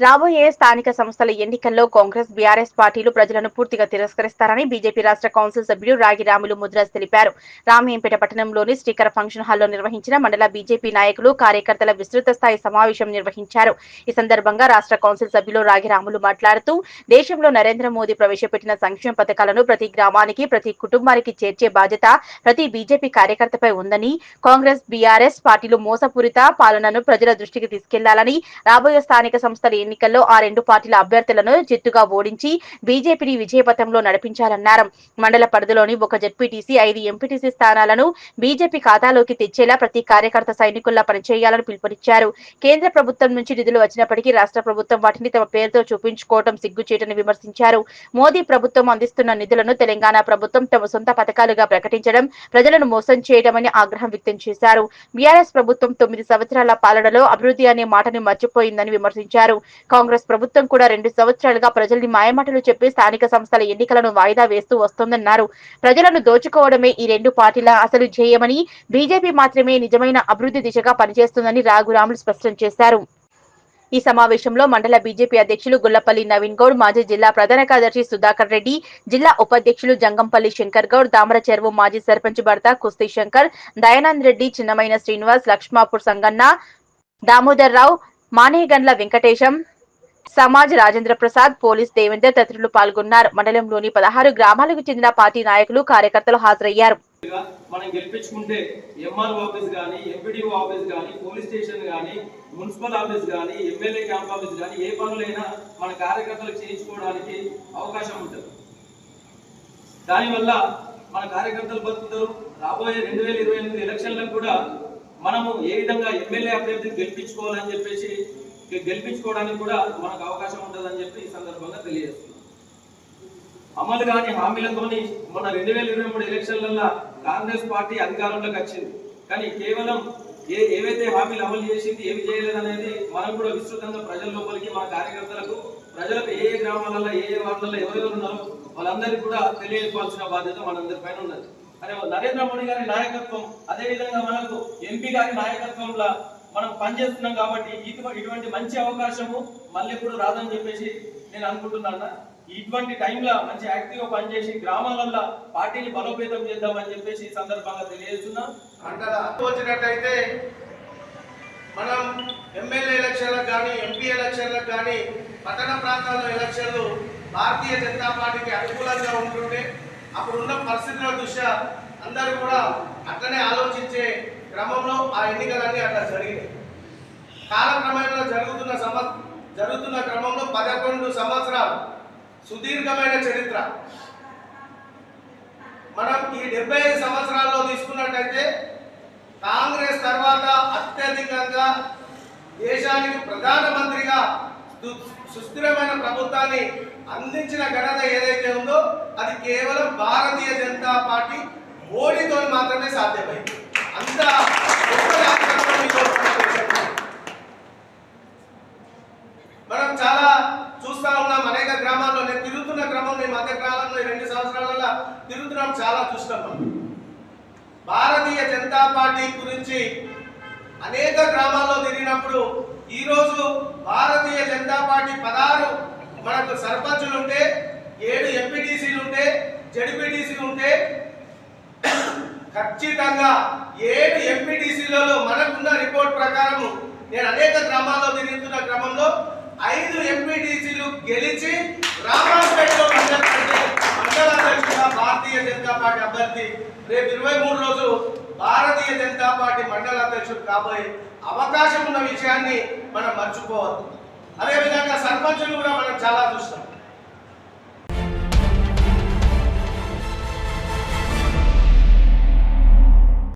రాబోయే స్థానిక సంస్థల ఎన్నికల్లో కాంగ్రెస్ బీఆర్ఎస్ పార్టీలు ప్రజలను పూర్తిగా తిరస్కరిస్తారని బీజేపీ రాష్ట్ర కౌన్సిల్ సభ్యులు రాగి రాములు ముద్రాజ్ తెలిపారు. రామయ్యంపేట పట్టణంలోని స్టిక్కర్ ఫంక్షన్ హాల్లో నిర్వహించిన మండల బీజేపీ నాయకులు కార్యకర్తల విస్తృత స్థాయి సమావేశం నిర్వహించారు. ఈ సందర్భంగా రాష్ట్ర కౌన్సిల్ సభ్యులు రాగి రాములు మాట్లాడుతూ దేశంలో నరేంద్ర మోదీ ప్రవేశపెట్టిన సంక్షేమ పథకాలను ప్రతి గ్రామానికి ప్రతి కుటుంబానికి చేర్చే బాధ్యత ప్రతి బీజేపీ కార్యకర్తపై ఉందని కాంగ్రెస్ బీఆర్ఎస్ పార్టీలు మోసపూరిత పాలనను ప్రజల దృష్టికి తీసుకెళ్ళాలని రాబోయే స్థానిక సంస్థల ఎన్నికల్లో ఆ రెండు పార్టీల అభ్యర్థులను జట్టుగా ఓడించి బీజేపీని విజయపథంలో నడిపించాలన్నారు. మండల పరిధిలోని ఒక జెడ్పీటీసీ ఐదు ఎంపీటీసీ స్థానాలను బీజేపీ ఖాతాలోకి తెచ్చేలా ప్రతి కార్యకర్త సైనికుల్లా పనిచేయాలని పిలుపునిచ్చారు. కేంద్ర ప్రభుత్వం నుంచి నిధులు వచ్చినప్పటికీ రాష్ట్ర ప్రభుత్వం వాటిని తమ పేరుతో చూపించుకోవడం సిగ్గుచేటని విమర్శించారు. మోదీ ప్రభుత్వం అందిస్తున్న నిధులను తెలంగాణ ప్రభుత్వం తమ సొంత పథకాలుగా ప్రకటించడం ప్రజలను మోసం చేయడమని ఆగ్రహం వ్యక్తం చేశారు. బీఆర్ఎస్ ప్రభుత్వం తొమ్మిది సంవత్సరాల పాలనలో అభివృద్ధి అనే మాటని మర్చిపోయిందని విమర్శించారు. కాంగ్రెస్ ప్రభుత్వం కూడా రెండు సంవత్సరాలుగా ప్రజల్ని మాయమాటలు చెప్పి స్థానిక సంస్థల ఎన్నికలను వాయిదా వేస్తూ వస్తోందన్నారు. ప్రజలను దోచుకోవడమే ఈ రెండు పార్టీల అసలు ధ్యేయమని బీజేపీ మాత్రమే నిజమైన అభివృద్ధి దిశగా పనిచేస్తుందని రాఘురాములు స్పష్టం చేశారు. ఈ సమావేశంలో మండల బీజేపీ అధ్యక్షులు గుల్లపల్లి నవీన్ గౌడ్ మాజీ జిల్లా ప్రధాన కార్యదర్శి సుధాకర్ రెడ్డి జిల్లా ఉపాధ్యక్షులు జంగంపల్లి శంకర్ గౌడ్ దామర చెరువు మాజీ సర్పంచ్ భర్త కుస్తీ శంకర్ దయానంద్ రెడ్డి చిన్నమైన శ్రీనివాస్ లక్ష్మాపూర్ సంగన్న దామోదర్ రావు మానేగండ్ల వెంకటేశం సమాజ్ రాజేంద్ర ప్రసాద్ పోలీస్ దేవేందర్ తదితరులు పాల్గొన్నారు. మండలంలోని పదహారు గ్రామాలకు చెందిన పార్టీ నాయకులు కార్యకర్తలు హాజరయ్యారు. మనం గెలిపించుకుంటే ఎంఆర్ఓ ఆఫీస్ కానీ ఎంపీడీఓ ఆఫీస్ కానీ పోలీస్ స్టేషన్ కానీ మున్సిపల్ ఆఫీస్ కానీ ఎమ్మెల్యే క్యాంప్ ఆఫీస్ కానీ ఏ పనులైనా మన కార్యకర్తలు చేయించుకోవడానికి అవకాశం ఉంటుంది. దానివల్ల మన కార్యకర్తలు బతుకుతారు. రాబోయే రెండు వేల ఇరవై ఎనిమిది ఎలక్షన్లకు కూడా మనము ఏ విధంగా ఎమ్మెల్యే అభ్యర్థిని గెలిపించుకోవాలని చెప్పేసి గెలిపించుకోవడానికి కూడా మనకు అవకాశం ఉంటుందని చెప్పి ఈ సందర్భంగా తెలియజేస్తున్నాం. అమలు కాని హామీలతోని మన రెండు వేల ఇరవై మూడు ఎలక్షన్లలో కాంగ్రెస్ పార్టీ అధికారంలోకి వచ్చింది. కానీ కేవలం ఏ ఏవైతే హామీలు అమలు చేసింది ఏమి చేయలేదు అనేది మనం కూడా విస్తృతంగా ప్రజల లోపలికి మన కార్యకర్తలకు ప్రజలకు ఏ ఏ గ్రామాలలో ఏ ఏ వార్డులలో ఎవరెవరు ఉన్నారో వాళ్ళందరికీ కూడా తెలియపాల్సిన బాధ్యత మనందరి పైన ఉన్నది. అరే నరేంద్ర మోడీ గారి నాయకత్వం అదే విధంగా మనకు ఎంపీ గారి నాయకత్వంలో మనం పనిచేస్తున్నాం కాబట్టి ఇటువంటి మంచి అవకాశము మళ్ళీ ఎప్పుడు రాదని చెప్పేసి నేను అనుకుంటున్నాను ఇటువంటి టైంలో మంచి యాక్టివ్గా పనిచేసి గ్రామాలలో పార్టీని బలోపేతం చేద్దామని చెప్పేసి ఈ సందర్భంగా తెలియజేస్తున్నాం. వచ్చినట్టయితే మనం ఎమ్మెల్యే ఎలక్షన్లకు కానీ ఎంపీ ఎలక్షన్లకు కానీ పట్టణ ప్రాంతాల్లో ఎలక్షన్లు భారతీయ జనతా పార్టీకి అనుకూలంగా ఉంటుంటే అప్పుడున్న పరిస్థితుల దృష్ట్యా అందరూ కూడా అట్లనే ఆలోచించే క్రమంలో ఆ ఎన్నికలన్నీ అట్లా జరిగినాయి. కాలక్రమేణా జరుగుతున్న సమ జరుగుతున్న క్రమంలో పదకొండు సంవత్సరాలు సుదీర్ఘమైన చరిత్ర. మనం ఈ డెబ్బై ఐదు సంవత్సరాల్లో తీసుకున్నట్టయితే కాంగ్రెస్ తర్వాత అత్యధికంగా దేశానికి ప్రధానమంత్రిగా సుస్థిరమైన ప్రభుత్వాన్ని అందించిన ఘనత ఏదైతే ఉందో అది కేవలం భారతీయ జనతా పార్టీ మోడీతో మాత్రమే సాధ్యమైంది. అంత మనం చాలా చూస్తా ఉన్నాం అనేక గ్రామాల్లో నేను తిరుగుతున్న క్రమం ఈ మధ్య కాలంలో రెండు సంవత్సరాలలో తిరుగుతున్నాం చాలా చూస్తాం మనం భారతీయ జనతా పార్టీ గురించి అనేక గ్రామాల్లో తిరిగి ఈరోజు భారతీయ జనతా పార్టీ పదహారు మనకు సర్పంచులు ఉంటే ఏడు ఎంపీటీసీలు ఉంటే జడ్పీటీసీలు ఉంటే ఖచ్చితంగా ఏడు ఎంపీటీసీలలో మనకున్న రిపోర్ట్ ప్రకారం నేను అనేక గ్రామాల్లో తిరుగుతున్న క్రమంలో ఐదు ఎంపీటీసీలు గెలిచి రామాపేటలో మండల భారతీయ జనతా పార్టీ అభ్యర్థి రేపు ఇరవై మూడు రోజు భారతీయ జనతా పార్టీ మండల అధ్యక్షుడు కాబోయే అవకాశం ఉన్న విషయాన్ని మనం మర్చిపోవద్దు. అదేవిధంగా సర్పంచులు కూడా మనం చాలా చూస్తాం.